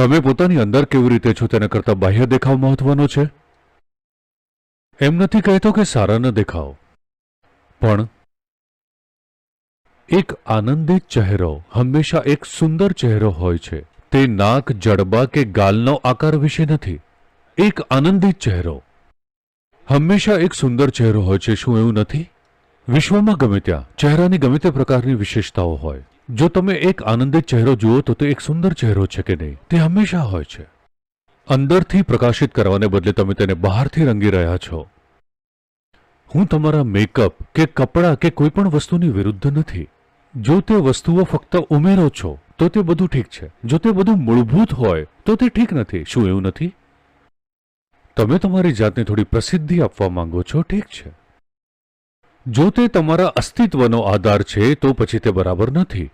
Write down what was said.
તમે પોતાની અંદર કેવી રીતે છો તેના કરતાં બાહ્ય દેખાવ મહત્વનો છે? એમ નથી કહેતો કે સારા ન દેખાવ. પણ એક આનંદિત ચહેરો હંમેશા એક સુંદર ચહેરો હોય છે. તે નાક, જડબા કે ગાલનો આકાર વિશે નથી. એક આનંદિત ચહેરો હંમેશા એક સુંદર ચહેરો હોય છે શું એવું નથી? વિશ્વમાં ગમે ત્યાં ચહેરાની ગમે તે પ્રકારની વિશેષતાઓ હોય. જો તમે એક આનંદિત ચહેરો જુઓ તો તે એક સુંદર ચહેરો છે કે નહીં? તે હંમેશા હોય છે. અંદરથી પ્રકાશિત કરવાને બદલે તમે તેને બહારથી રંગી રહ્યા છો. હું તમારા મેકઅપ કે કપડાં કે કોઈ પણ વસ્તુની વિરુદ્ધ નથી. જો તે વસ્તુઓ ફક્ત ઉમેરો છો, તો તે બધું ઠીક છે. જો તે બધું મૂળભૂત હોય, તો તે ઠીક નથી. શું એવું નથી? તમે તમારી જાતને થોડી પ્રસિદ્ધિ આપવા માંગો છો, ઠીક છે. જો તે તમારા અસ્તિત્વનો આધાર છે, તો પછી તે બરાબર નથી.